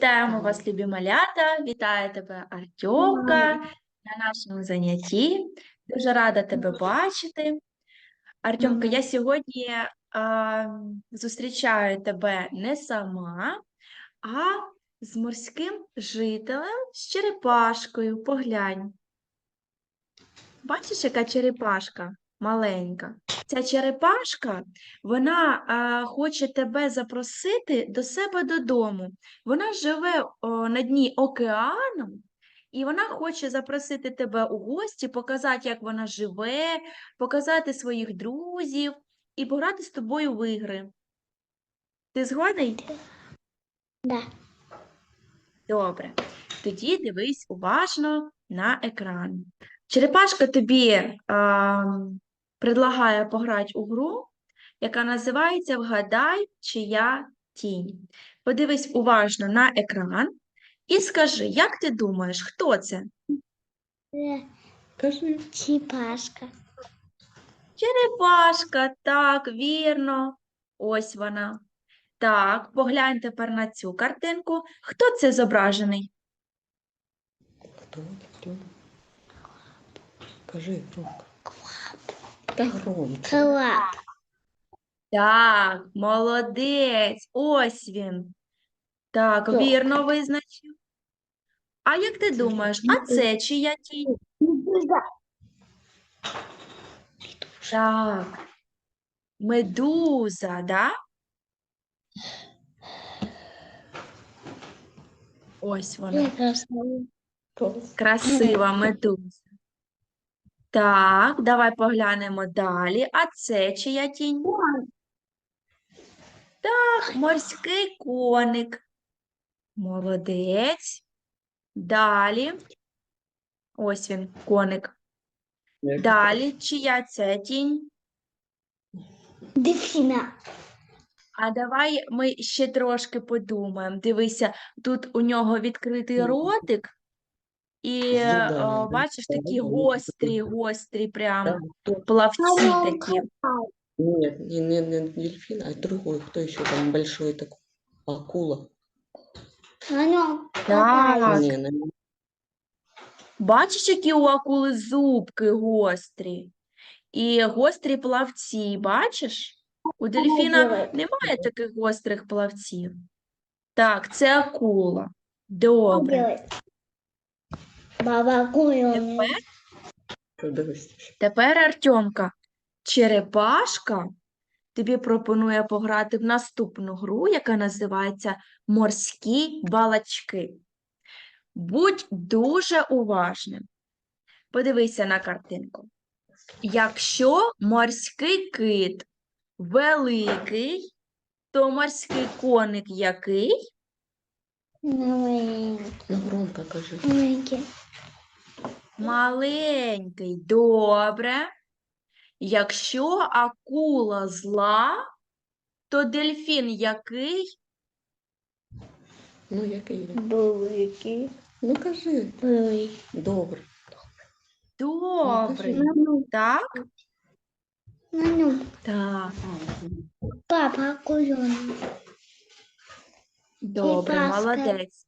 Вітаємо вас, любі малята! Вітає тебе Артемка на нашому занятті. Дуже рада тебе бачити. Артемка, я сьогодні а, зустрічаю тебе не сама, а з морським жителем, з черепашкою. Поглянь. Бачиш, яка черепашка маленька? Ця черепашка, вона а, хоче тебе запросити до себе додому. Вона живе о, на дні океану, і вона хоче запросити тебе у гості, показати, як вона живе, показати своїх друзів і пограти з тобою в ігри. Ти згодний? Да. Добре. Тоді дивись уважно на екран. Черепашка тобі а, предлагає пограти у гру, яка називається Вгадай, чия тінь. Подивись уважно на екран і скажи, як ти думаєш, хто це? Кажи. Чіпашка. Черепашка, так, вірно. Ось вона. Так, поглянь тепер на цю картинку. Хто це зображений? Хто? Хто? Кажи громко. Та громко. Клап. Так, молодець, ось він. Так, Так. вірно визначив. А як ти думаєш, а це чия тінь? Так, медуза, да? Ось вона, красива медуза. Так, давай поглянемо далі. А це чия тінь? Так, морський коник. Молодець. Далі. Ось він, коник. Далі, чия це тінь? Дельфіна. А давай ми ще трошки подумаємо. Дивися, тут у нього відкритий ротик, і о, бачиш такі гострі, гострі прям плавці такі. Нет, не, не, не дельфин, а другой. Кто еще там большой такой? Акула. На Так. Не, на- Бачиш, які у акули зубки гострі? І гострі плавці, бачиш? У дельфіна немає таких гострих плавців. Так, це акула. Добре. Баба. Тепер, Подивись. тепер Артемка, черепашка тобі пропонує пограти в наступну гру, яка називається Морські балачки. Будь дуже уважним. Подивися на картинку. Якщо морський кит великий, то морський коник який? Маленький. Громко кажи. Маленький. Маленький. Добре. Якщо акула зла, то дельфін який? Ну який? Великий. Ну кажи. Великий. Добре. Добрий. На. Так? На. Так. Папа Куля. Добре, молодець.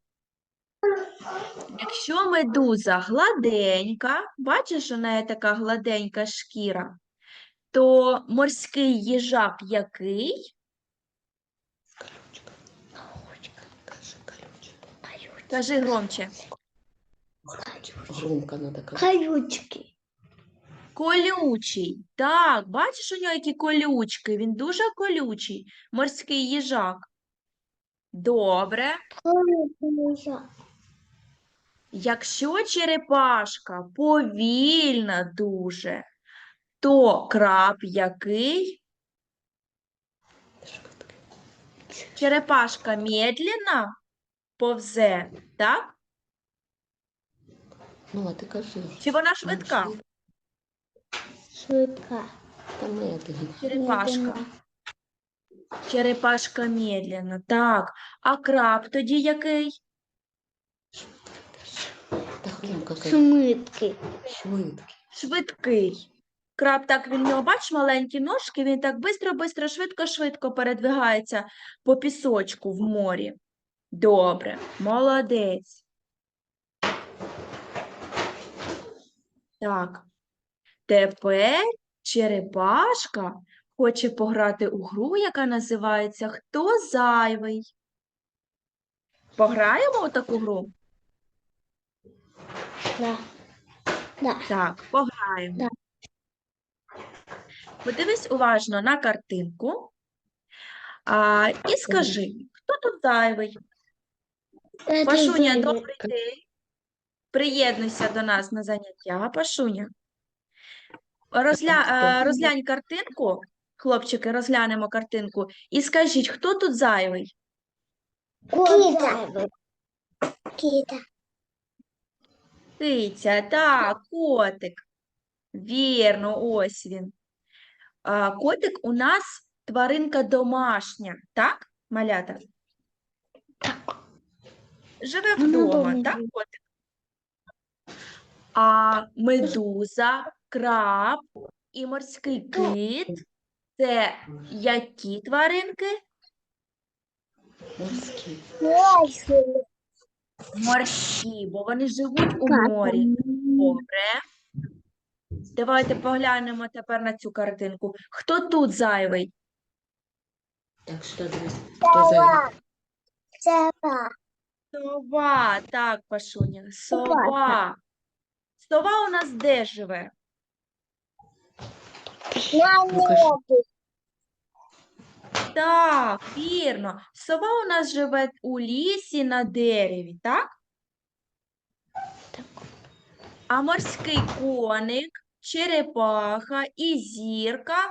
Якщо медуза гладенька, бачиш, у неї така гладенька шкіра, то морський їжак який? Кажи громче. Громко надо. Колючки. Колючий. Так, бачиш у нього які колючки? Він дуже колючий. Морський їжак. Добре. Колючки. Якщо черепашка повільна дуже, то краб який? Черепашка медленно повзе, так? Ну, а ти кажи. Чи вона швидка? Швидка. Та медленно. Черепашка. Медленно. Черепашка медленно. Так. А краб тоді який? Та громко. Швидкий. Швидкий. Краб так він нього, бач, маленькі ножки, він так бистро, бистро, швидко, швидко передвигається по пісочку в морі. Добре, молодець. Так. Тепер черепашка хоче пограти у гру, яка називається Хто зайвий? Пограємо у таку гру? Да. Да. Так, пограємо. Так. Подивись уважно на картинку а, і скажи, хто тут зайвий? Пашуня, добрий день. Приєднуйся до нас на заняття, Пашуня. Розгля... Розглянь картинку, хлопчики, розглянемо картинку, і скажіть, хто тут зайвий? Кита. Кита. Киця, так, котик. Вірно, ось він. А, котик у нас тваринка домашня, так, малята? Живе вдома, так, котик? А медуза, краб і морський кит це які тваринки? Морські. Морські, бо вони живуть у морі. Добре. Давайте поглянемо тепер на цю картинку. Хто тут зайвий? Так, що дивись. Хто зайвий? Сова. Сова, так, Пашуня, сова. Сова у нас де живе? Покажи. Так, вірно. Сова у нас живе у лісі на дереві, так? А морський коник, черепаха і зірка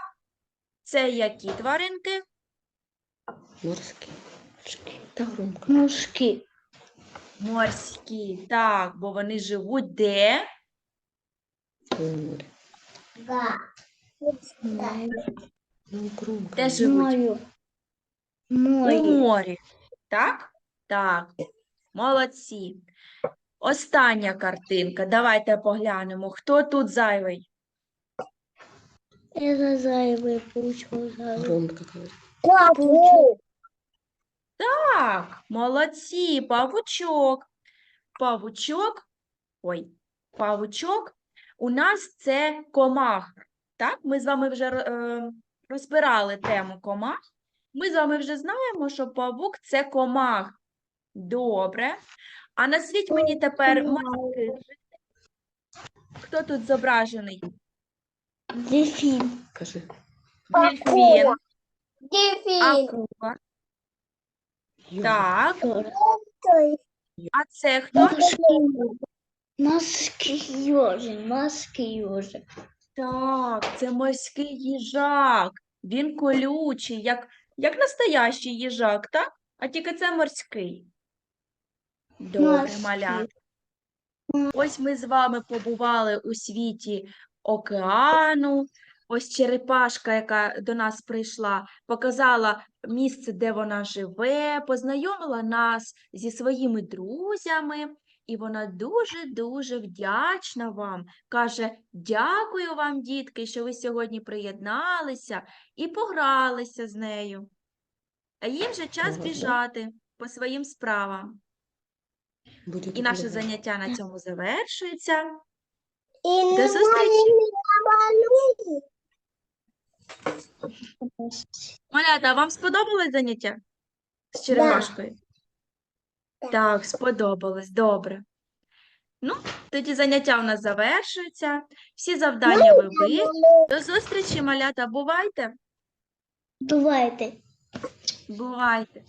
це які тваринки? Морські. Морські. Та громко. Мушки. Морські, так, бо вони живуть де? У морі. Да. Ну, громко. Де живуть? Мою. У Море. морі. Так? Так. Молодці. Остання картинка. Давайте поглянемо, хто тут зайвий. Это зайвый пучок. зайвый. Громко говори. Пучок. Так, молодці, павучок. Павучок, ой, павучок у нас це комах. Так, ми з вами вже е, розбирали тему комах. Ми з вами вже знаємо, що павук це комах. Добре. А назвіть мені тепер морських. Хто тут зображений? Дельфин. Кажи. Дельфін, Дельфин. акула. Так, а це хто? Морский ежик, морский ежик. Так, це морський їжак. Він колючий, як, як настоящий їжак, так? А тільки це морський. Добре, Морський. малята. Ось ми з вами побували у світі океану. Ось черепашка, яка до нас прийшла, показала місце, де вона живе, познайомила нас зі своїми друзями, і вона дуже-дуже вдячна вам. Каже: Дякую вам, дітки, що ви сьогодні приєдналися і погралися з нею. А їм же час біжати по своїм справам. І наше заняття на цьому завершується. До зустрічі! Малята, вам сподобалось заняття з черепашкою? Так, сподобалось, добре. Ну, тоді заняття у нас завершується. Всі завдання ви ви. До зустрічі, малята. Бувайте. Бувайте. Бувайте.